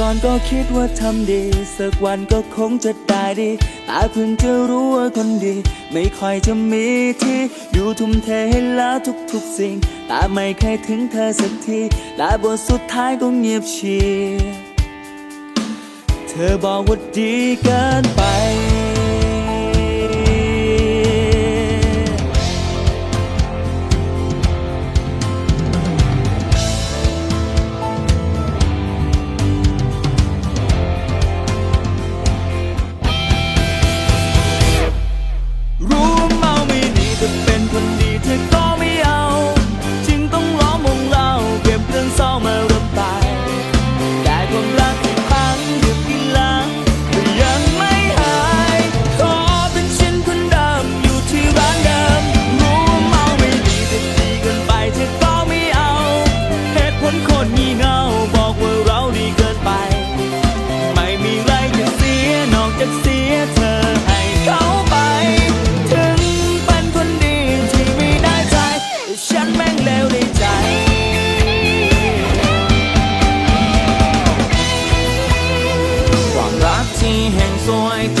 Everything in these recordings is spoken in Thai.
ก่อนก็คิดว่าทำดี สักวันก็คงจะได้ดี แต่เพิ่งจะรู้ว่าคนดี ไม่ค่อยจะมีที่ อยู่ทุ่มเทให้แล้วทุกๆสิ่ง แต่ไม่เคยถึงเธอสักทีและบทสุดท้ายก็เงียบเชียเธอบอกว่าดีเกินไป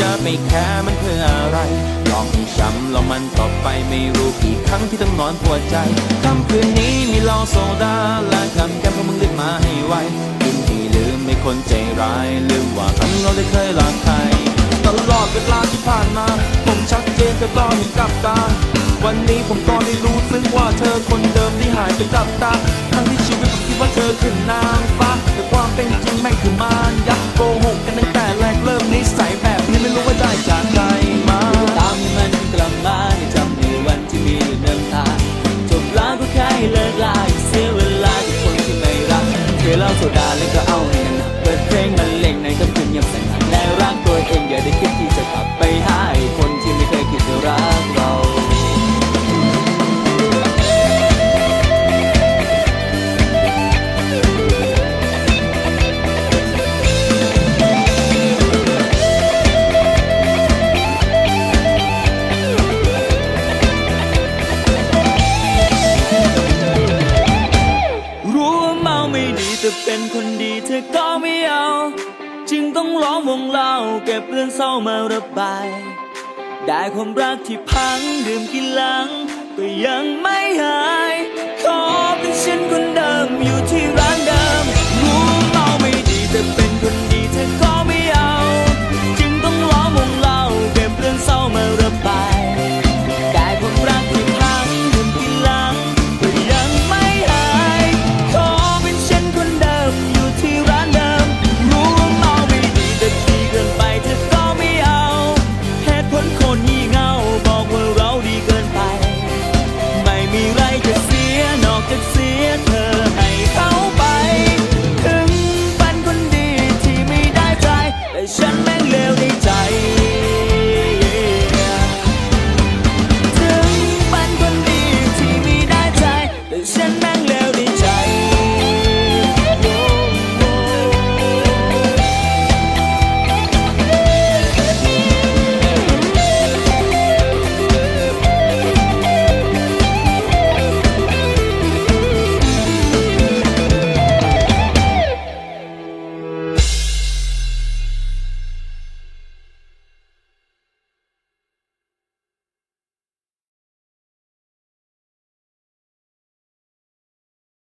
จะไปแค่มันเพื่ออะไรลองให้ช้ำแล้วมันต่อไปไม่รู้กี่ครั้งที่ต้องนอนปวดใจคำคืนนี้มีเหล้าโซดาและคำแก้มของมึงรีบมาให้ไวกินที่ลืมไม่คนใจร้ายลืมว่าครั้งเราได้เคยรักใครตลอดเวลาที่ผ่านมา ผมชัดเจนแต่ก็เห็นกับตา วันนี้ผมก็ได้รู้ซึ้งว่าเธอคนเดิมที่หายไปกับตา ทั้งที่ชีวิตผมคิดว่าเธอคือนางฟ้าแต่ความเป็นจริงแม่งคือมารยักษ์ จะเป็นคนดีเธอก็ไม่เอา จึงต้องล้อมวงเล่าเก็บเรื่องเศร้ามาระบาย ได้ความรักที่พังดื่มกินหลัง ก็ยังไม่หาย ขอเป็นฉันคนเดิม